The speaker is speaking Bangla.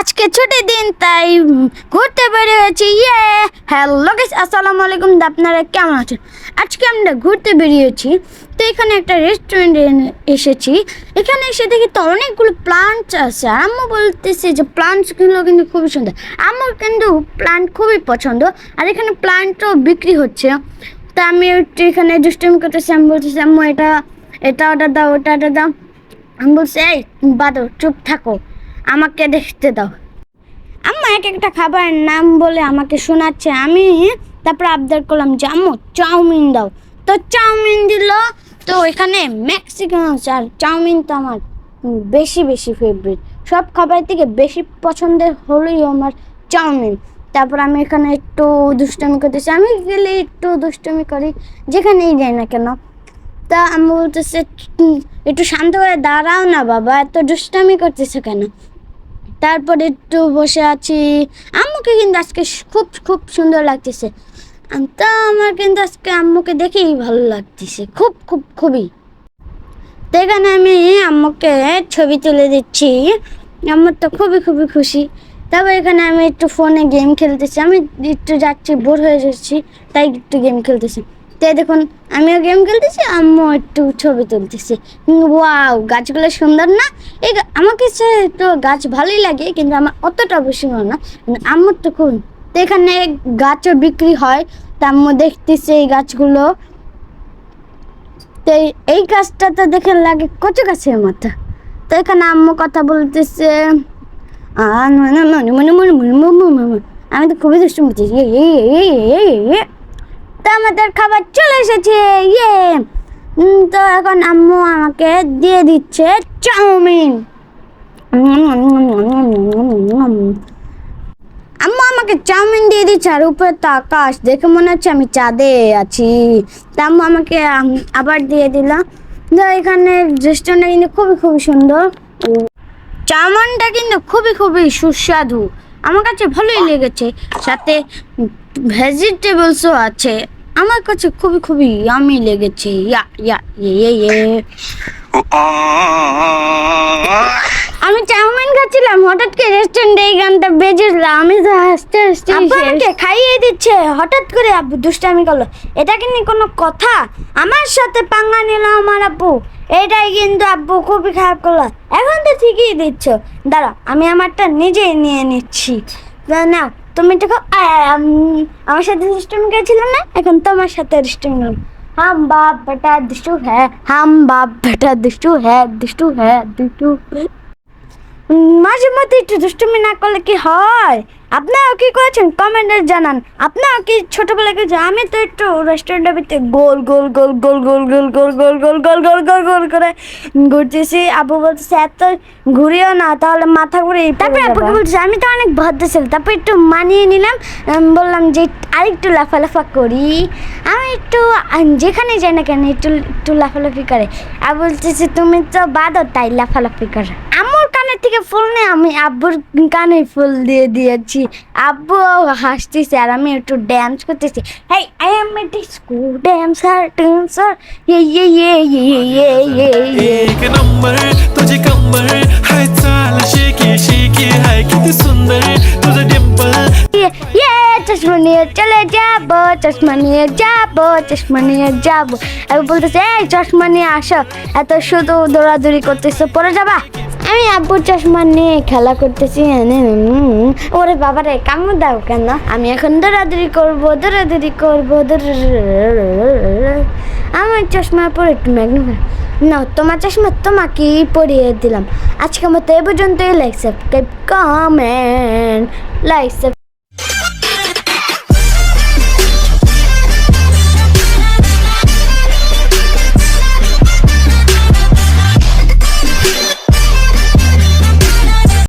আজকে ছুটির দিন, তাই ঘুরতে বেরিয়েছি ইয়ে। হ্যালো গাইস আসসালামু আলাইকুম, আপনারা কেমন আছেন? আজকে আমরা ঘুরতে বেরিয়েছি, তো এখানে একটা রেস্টুরেন্টে এসেছি। এখানে এসে দেখি তো অনেকগুলো প্লান্টস আছে। আম্মু বলতেছে যে প্লান্টসগুলো কিন্তু খুবই সুন্দর। আমার কিন্তু প্লান্ট খুবই পছন্দ, আর এখানে প্লান্টও বিক্রি হচ্ছে। তা আমি একটু এখানে দুষ্টুমি করতেছি আমি বলতেছি, আম্মু, এটা এটা অর্ডার দাও ওটা অর্ডার দাও। আমি বলছি, এই বাদর চুপ থাকো। আমাকে দেখতে দাও। আম্মা, এক একটা খাবারের নাম বলে আমাকে শোনাচ্ছে। আমি, তারপর আবদার করলাম যে, আম্মু, চাউমিন দাও। তো চাউমিন দিল। তো এখানে মেক্সিকান আর চাউমিন তো আমার বেশি বেশি ফেভারিট সব খাবার থেকে বেশি পছন্দের হলোই আমার চাউমিন। তারপর আমি এখানে একটু দুষ্টমি করতেছি। আমি গেলে একটু দুষ্টমি করি, যেখানেই যাই না কেন। তা আমি বলতেছে, একটু শান্ত হয়ে দাঁড়াও না বাবা, এত দুষ্টামি করতেছে কেন? তারপর একটু বসে আছি। আম্মুকে কিন্তু আজকে খুব খুব সুন্দর লাগতেছে। তা আমার কিন্তু আজকে আম্মুকে দেখেই ভালো লাগতেছে। খুব খুব, খুবই। তো এখানে আমি আম্মুকে ছবি তুলে দিচ্ছি। আম্মুর তো খুবই খুবই খুশি। তারপর এখানে আমি একটু ফোনে গেম খেলতেছি। আমি একটু যাচ্ছি, বোর হয়ে যাচ্ছি, তাই একটু গেম খেলতেছি। তাই দেখুন আমিও গেম খেলতেছি আম্মু একটু ছবি তুলতেছি ওয়াও গাছগুলো সুন্দর না এই আমার কাছে তো গাছ ভালোই লাগে কিন্তু আমার অতটা সুন্দর না আম্মুর তো খুন তো এখানে গাছও বিক্রি হয় তা আম্মু দেখতেছে এই গাছগুলো তো এই গাছটা তো দেখে লাগে কচু গাছের মতো তো এখানে আম্মু কথা বলতেছে আমি তো খুবই দুষ্টু মতি তো আমাদের খাবার চলে এসেছে ইয়ে। তো এখন আম্মু আমাকে দিয়ে দিচ্ছে চাউমিন। আম্মু আমাকে চাউমিন দিয়ে দিচ্ছে আর উপরে তো আকাশ। দেখে মনে হচ্ছে আমি চাঁদে আছি। তা আম্মু আমাকে আবার দিয়ে দিলাম তো এখানে রেস্টুরেন্টটা কিন্তু খুবই খুবই সুন্দর। চাউমিনটা কিন্তু খুবই খুবই সুস্বাদু। আমার কাছে ভালোই লেগেছে। সাথে ভেজিটেবলসও আছে। আমার কাছে খুবই খুবই ইয়ামি লেগেছে। ইয়া ইয়া ইয়ে ইয়ে ইয়ে। আমি চাউমিন খাচ্ছিলাম হঠাৎ করে রেস্টুরেন্টে এই গানটা বেজেছিল আমি তো হাসতে হাসতে আমাকে খাইয়ে দিচ্ছে হঠাৎ করে আব্বু দুষ্টামি করল। এটা কি নি কোনো কথা? আমার সাথে পাঙ্গা নিল আমার আব্বু। এটাই কিন্তু আব্বু খুবই খারাপ করল। এখন তো ঠিকই দিচ্ছ। দাঁড়া আমি আমারটা নিজেই নিয়ে নিচ্ছি। না, তুমি তো আমার সাথে দুষ্টুম করেছিল না? এখন তো আমার সাথে দুষ্টুম হাম বাপ বেটা দুষ্টু হ্যাঁ হাম বাপ বেটা দুষ্টু হ্যাঁ দুষ্টু হ্যাঁ দুষ্টু মাঝে মধ্যে একটু দুষ্টুমি না করলে কি হয় আপনারাও কি করেছেন কমেন্টে জানান আপনারাও কি ছোটবেলা কিছু আমি তো একটু রেস্টুরেন্টের ভিতরে গোল গোল গোল গোল গোল গোল গোল গোল গোল গোল গোল গোল গোল করে ঘুরতেছি আবু বলতেছে এত ঘুরিও না তাহলে মাথা ঘুরে তারপরে আপুকে বলতেছে আমি তো অনেক ভদ্র ছিল তারপর একটু মানিয়ে নিলাম বললাম যে আরেকটু লাফালাফা করি আমি একটু যেখানে যাই না কেন একটু একটু লাফালাফি করে আর বলতেছে তুমি তো বাদো তাই লাফালাফি করে আম্মুর কানের থেকে ফুল নেই আমি আব্বুর কানে ফুল দিয়ে দিয়েছি আব্বু হাসতেছে আর আমি একটু ড্যান্স করতেছি hey I am a disco dancer dancer yeah yeah yeah ইয়ে ইয়ে ইয়ে ইয়ে एक नंबर तुझी कंबर हाय चाल शेकी शेकी हाय किती सुंदर तुझं डिंपल ইয়ে ইয়ে চশমা নিয়ে চলে যাব চশমা নিয়ে যাব চশমা নিয়ে যাব আমি বলতেছে এই চশমা নিয়ে আসো এত শুধু দৌড়াদৌড়ি করতেছো পরে যাবা আমি আব্বুর চশমা নিয়ে খেলা করতেছি ওরে বাবারে, কামড় দাও কেন? আমি এখন দৌড়াদৌড়ি করব দৌড়াদৌড়ি করব আমার চশমা পরে একটু ম্যাগনিফাই না তোমার চশমা তোমাকেই পরিয়ে দিলাম। আজকে মতো এ পর্যন্তই। Like subscribe comment like